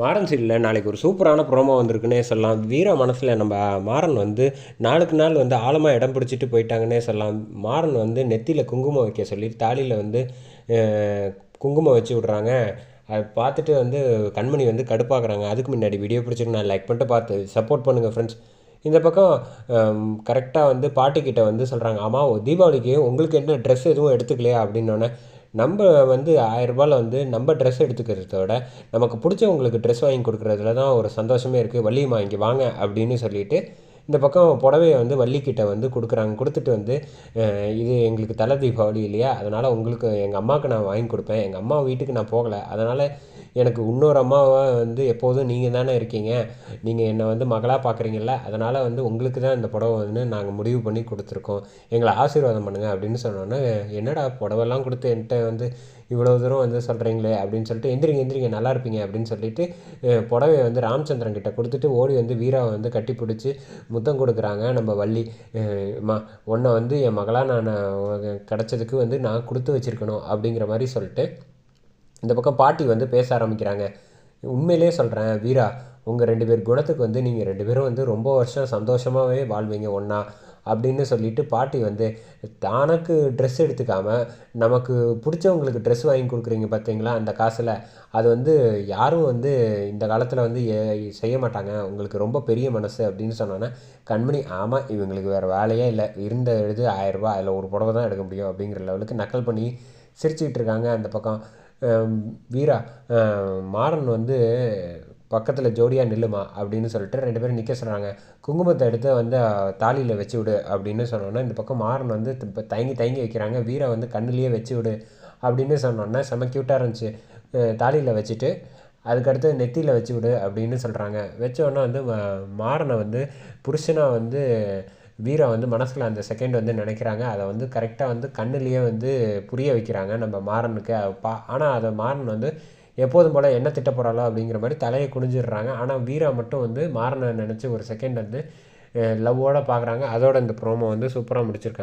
மாறன் சீரியலில் நாளைக்கு ஒரு சூப்பரான ப்ரோமோ வந்திருக்குன்னே சொல்லலாம். வீர மனசில் நம்ம மாறன் வந்து நாளுக்கு நாள் வந்து ஆழமாக இடம் பிடிச்சிட்டு போயிட்டாங்கன்னே சொல்லலாம். மாறன் வந்து நெத்தியில் குங்குமம் வைக்க சொல்லி தாலியில் வந்து குங்குமம் வச்சு விட்றாங்க. அதை பார்த்துட்டு வந்து கண்மணி வந்து கடுப்பாக்குறாங்க. அதுக்கு முன்னாடி வீடியோ பிடிச்சிருக்கு நான் லைக் பண்ணிட்டு பார்த்து சப்போர்ட் பண்ணுங்கள் ஃப்ரெண்ட்ஸ் இந்த பக்கம் கரெக்டாக வந்து பாட்டிக்கிட்ட வந்து சொல்கிறாங்க ஆமாம் தீபாவளிக்கு உங்களுக்கு என்ன ட்ரெஸ் எதுவும் எடுத்துக்கலையா? அப்படின்னோடனே நம்ம வந்து ஆயிரரூபாவில் வந்து நம்ம ட்ரெஸ் எடுத்துக்கிறத விட நமக்கு பிடிச்சவங்களுக்கு ட்ரெஸ் வாங்கி கொடுக்குறதுல தான் ஒரு சந்தோஷமே இருக்குது வள்ளியம்மா இங்கே வாங்க அப்படின்னு சொல்லிட்டு இந்த பக்கம் புடவையை வந்து வள்ளிக்கிட்ட வந்து கொடுக்குறாங்க. கொடுத்துட்டு வந்து இது எங்களுக்கு தலை தீபாவளி இல்லையா? அதனால் உங்களுக்கு எங்கள் அம்மாவுக்கு நான் வாங்கி கொடுப்பேன். எங்கள் அம்மா வீட்டுக்கு நான் போகலை. அதனால் எனக்கு இன்னொரு அம்மாவை வந்து எப்போதும் நீங்கள் தானே இருக்கீங்க. நீங்கள் என்னை வந்து மகளாக பார்க்குறீங்கல்ல அதனால் வந்து உங்களுக்கு தான் இந்த புடவை வந்து நாங்கள் முடிவு பண்ணி கொடுத்துருக்கோம். எங்களை ஆசீர்வாதம் பண்ணுங்கள் அப்படின்னு சொன்னோன்னே என்னடா புடவெல்லாம் கொடுத்து என்கிட்ட வந்து இவ்வளோ தூரம் வந்து சொல்கிறீங்களே அப்படின்னு சொல்லிட்டு எந்திரிங்க எந்திரிங்க நல்லா இருப்பீங்க. அப்படின்னு சொல்லிட்டு புடவையை வந்து ராமச்சந்திரன் கிட்ட கொடுத்துட்டு ஓடி வந்து வீராவை வந்து கட்டி பிடிச்சி முத்தம் கொடுக்குறாங்க நம்ம வள்ளி. மா உன்னை வந்து என் மகளாக நான் கிடச்சதுக்கு வந்து நான் கொடுத்து வச்சிருக்கணும். அப்படிங்கிற மாதிரி சொல்லிட்டு இந்த பக்கம் பாட்டி வந்து பேச ஆரம்பிக்கிறாங்க. உண்மையிலே சொல்கிறேன் வீரா உங்கள் ரெண்டு பேர் குணத்துக்கு வந்து நீங்கள் ரெண்டு பேரும் வந்து ரொம்ப வருஷம் சந்தோஷமாகவே வாழ்வீங்க ஒன்றா அப்படின்னு சொல்லிட்டு பாட்டி வந்து தனக்கு ட்ரெஸ் எடுத்துக்காமல் நமக்கு பிடிச்சவங்களுக்கு ட்ரெஸ் வாங்கி கொடுக்குறீங்க பார்த்தீங்களா அந்த காசில்? அது வந்து யாரும் வந்து இந்த காலத்தில் வந்து ஏ- செய்ய மாட்டாங்க. உங்களுக்கு ரொம்ப பெரிய மனசு அப்படின்னு சொன்னோன்னா கண்மணி ஆமாம் இவங்களுக்கு வேறு வேலையே இல்லை. இருந்த எழுது ஆயிரரூபா அதில் ஒரு புடவை தான் எடுக்க முடியும் அப்படிங்கிற லெவலுக்கு நக்கல் பண்ணி சிரிச்சுக்கிட்டு இருக்காங்க அந்த பக்கம். வீரா மாறன் வந்து பக்கத்தில் ஜோடியாக நில்லுமா அப்படின்னு சொல்லிட்டு ரெண்டு பேரும் நிற்க சொல்கிறாங்க குங்குமத்தை எடுத்து வந்து தாலியில் வச்சு விடு அப்படின்னு சொன்னோன்னா இந்த பக்கம் மாறன் வந்து இப்போ தயங்கி தயங்கி வைக்கிறாங்க. வீரா வந்து கண்ணுலேயே வச்சு விடு அப்படின்னு சொன்னோன்னா செம க்யூட்டாக இருந்துச்சு. தாலியில் வச்சுட்டு அதுக்கடுத்து நெத்தியில் வச்சு விடு அப்படின்னு சொல்கிறாங்க வச்சோன்னா வந்து மாறனை வந்து புருஷனாக வந்து வீரா வந்து மனசில் அந்த செகண்ட் வந்து நினைக்கிறாங்க. அதை வந்து கரெக்டாக வந்து கண்ணுலேயே வந்து புரிய வைக்கிறாங்க. நம்ம மாறனுக்கு. பா ஆனால் அதை மாறன் வந்து எப்போதும் போல் என்ன திட்ட போகிறாளோ அப்படிங்கிற மாதிரி தலையை குனிஞ்சிடுறாங்க. ஆனால் வீரா மட்டும் வந்து மாறனை நினச்சி ஒரு செகண்ட் வந்து லவ்வோடு பார்க்குறாங்க அதோட இந்த ப்ரோமோ வந்து சூப்பராக முடிச்சிருக்காங்க.